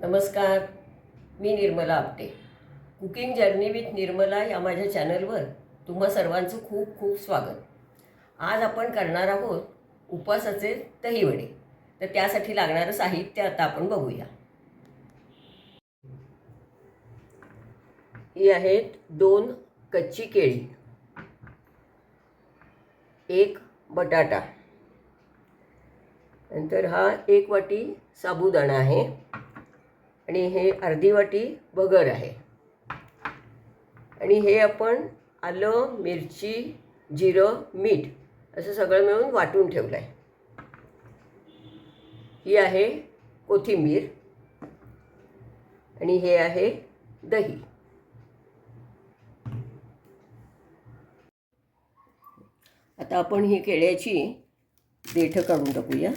नमस्कार मी Nirmala Apte. Cooking journey with Nirmala या माझ्या चॅनलवर तुम्हा सर्वांचं खूप खूप स्वागत. आज आपण करणार आहोत उपवासाचे दहीवडे. तर त्यासाठी लागणारं साहित्य आता आपण बघूया. ही आहेत दोन कच्ची केळी. एक बटाटा. नंतर हा एक वाटी साबुदाणा आहे. आणि हे अर्धी वाटी बगर आहे. आणि हे आपण आलं मिरची जिरं मीठ असं सगळं मिळून वाटून ठेवलं आहे ही आहे कोथिंबीर. आणि हे आहे दही. आता आपण ही केळ्याची देठं काढून टाकूया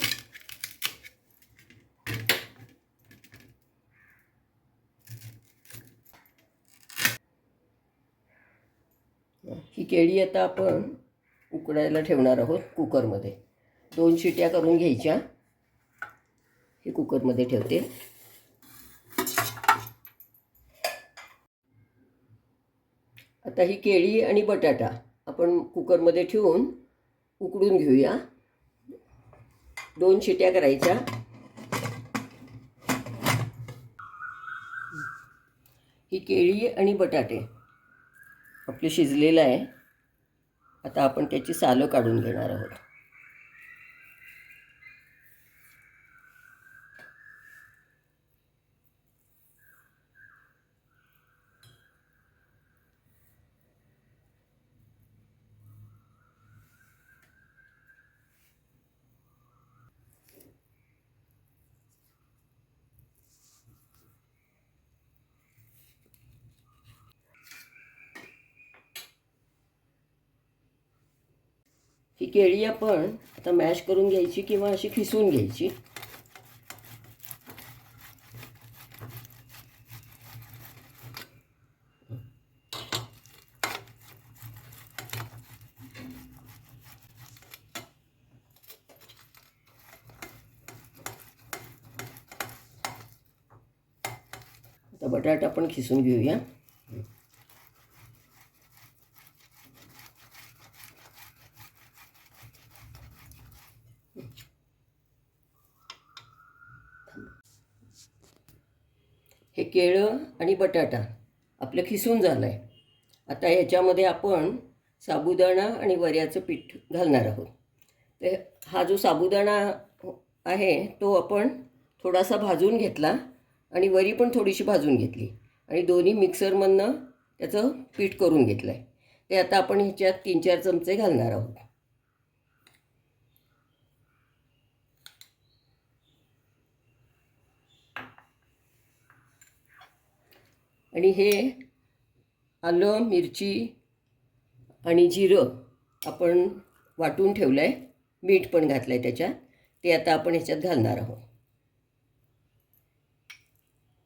ही केळी आता आपण उकडायला ठेवणार आहोत कुकरमध्ये. दोन शिट्या करून घ्यायच्या. हे कुकरमध्ये ठेवते. आता ही केळी आणि बटाटा आपण कुकरमध्ये ठेवून उकडून घेऊया. दोन शिट्या करायच्या. ही केळी आणि बटाटे आपले शिजलेलं आहे. आता आपण त्याची सालं काढून घेणार आहोत ही केळी आपण आता मॅश करून घ्यायची किंवा अशी खिसून घ्यायची. आता बटाटा पण खिसून घेऊया. हे केळं आणि बटाटा आपलं खिसून झालं आहे आता ह्याच्यामध्ये आपण साबुदाणा आणि वऱ्याचं पीठ घालणार आहोत. तर हा जो साबुदाणा आहे तो आपण थोडासा भाजून घेतला आणि वरी पण थोडीशी भाजून घेतली आणि दोन्ही मिक्सरमधनं त्याचं पीठ करून घेतलं आहे ते आता आपण ह्याच्यात तीन चार चमचे घालणार आहोत. आणि हे आलं मिरची आणि जिरं आपण वाटून ठेवलं आहे मीठ पण घातलं आहे त्याच्यात. ते आता आपण ह्याच्यात घालणार आहोत.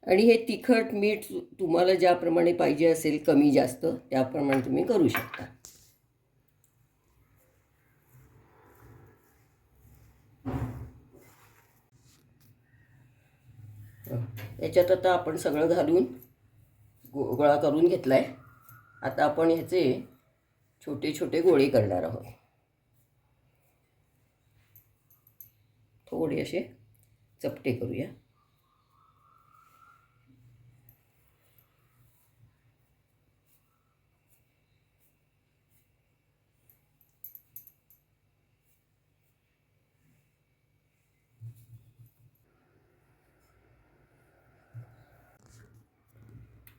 आणि हे तिखट मीठ तुम्हाला ज्याप्रमाणे पाहिजे असेल कमी जास्त त्याप्रमाणे तुम्ही करू शकता. याच्यात आता आपण सगळं घालून गो गोळा करून घेतला आहे आता आपण ह्याचे छोटे छोटे गोळे करणार आहोत. थोडे असे चपटे करूया.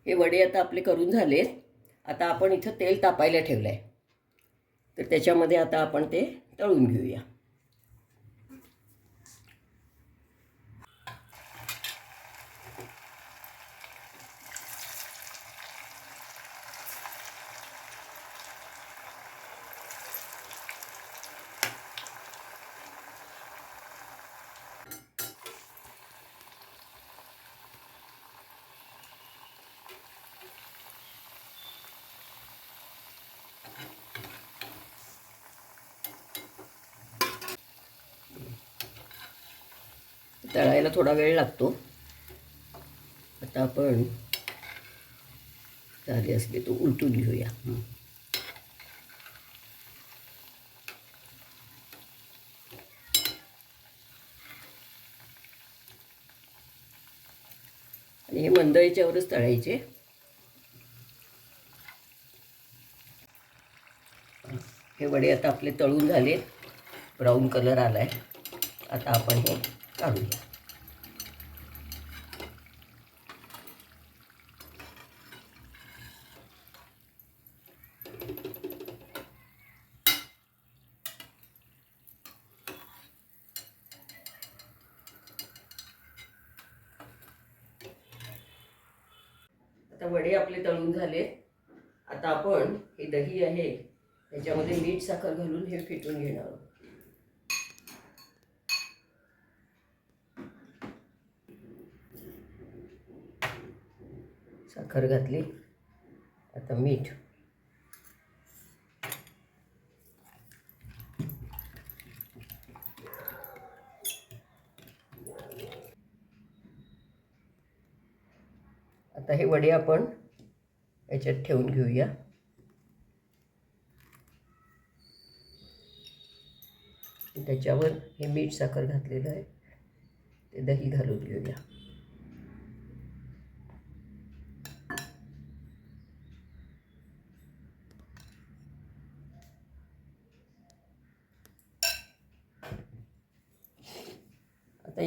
हे वडे आता आपले करून झालेत. आता आपण इथं तेल तापायला ठेवलं आहे तर त्याच्यामध्ये आता आपण ते तळून घेऊया. तळायला थोडा वेळ लागतो. आता आपण झाले असले तो उलटून घेऊया. आणि हे मंदळीच्यावरच तळायचे. हे वडे आता आपले तळून झाले. ब्राऊन कलर आला आहे आता आपण हे काढूया आता वडे आपले तळून झाले. आता आपण हे दही आहे याच्यामध्ये मीठ साखर घालून हे फिटून घेणार आहोत. साखर घातली. आता मीठ. आता हे वडे आपण याच्यात ठेवून घेऊया. त्याच्यावर हे मीठ साखर घातलेलं आहे. ते दही घालून घेऊया.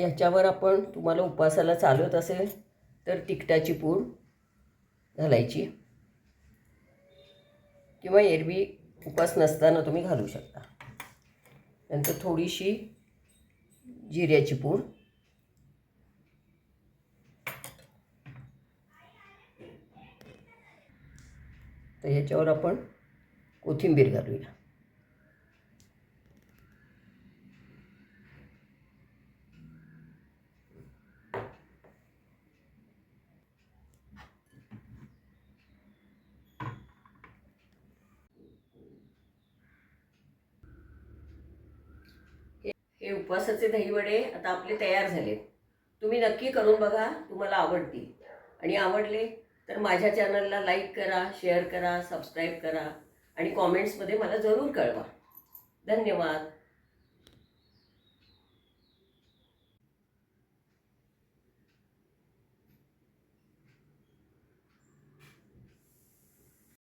याच्यावर आपण तुम्हाला उपवासाला चालत असेल तर तिखटाची पूड घालायची. किंवा एरवी उपास नसताना तुम्ही घालू शकता. नंतर थोडीशी जिऱ्याची पूड. तर ह्याच्यावर आपण कोथिंबीर घालूया. हे उपवासाचे दहीवडे आता आपले तयार झालेत. तुम्ही नक्की करून बघा तुम्हाला आवडतील. आणि आवडले तर माझ्या चॅनलला लाईक करा शेअर करा सबस्क्राईब करा आणि कॉमेंट्समध्ये मला जरूर कळवा. धन्यवाद.